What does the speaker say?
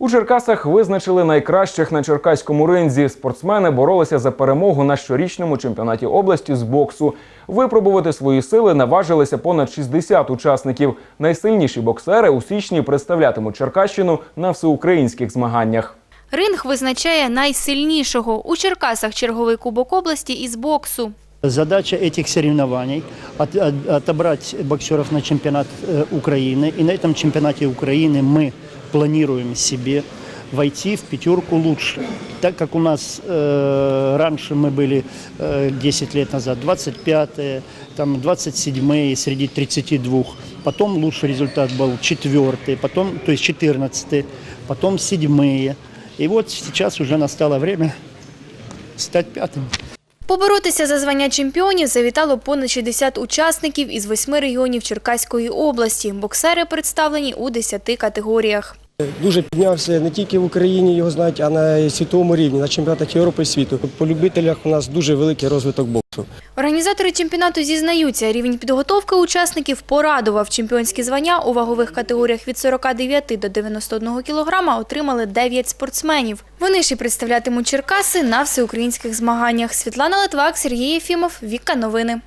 У Черкасах визначили найкращих на черкаському ринзі. Спортсмени боролися за перемогу на щорічному чемпіонаті області з боксу. Випробувати свої сили наважилися понад 60 учасників. Найсильніші боксери у січні представлятимуть Черкащину на всеукраїнських змаганнях. Ринг визначає найсильнішого. У Черкасах черговий кубок області із боксу. Задача этих соревнований от- от- отобрать боксеров на чемпионат э, Украины. И на этом чемпионате Украины мы планируем себе войти в пятерку лучше. Так как у нас э, раньше мы были э, 10 лет назад 25-е, там 27-е среди 32. Потом лучший результат был 4 потом, то есть 14 потом 7 И вот сейчас уже настало время стать пятым. Поборотися за звання чемпіонів завітало понад 60 учасників із восьми регіонів Черкаської області. Боксери представлені у 10 категоріях. Дуже піднявся не тільки в Україні його знають, а на світовому рівні, на чемпіонатах Європи і світу. По любителях у нас дуже великий розвиток боксу. Організатори чемпіонату зізнаються, рівень підготовки учасників порадував. Чемпіонські звання у вагових категоріях від 49 до 91 кілограма отримали 9 спортсменів. Вони і представлятимуть Черкаси на всеукраїнських змаганнях. Світлана Литвак, Сергій Єфімов, Віка Новини.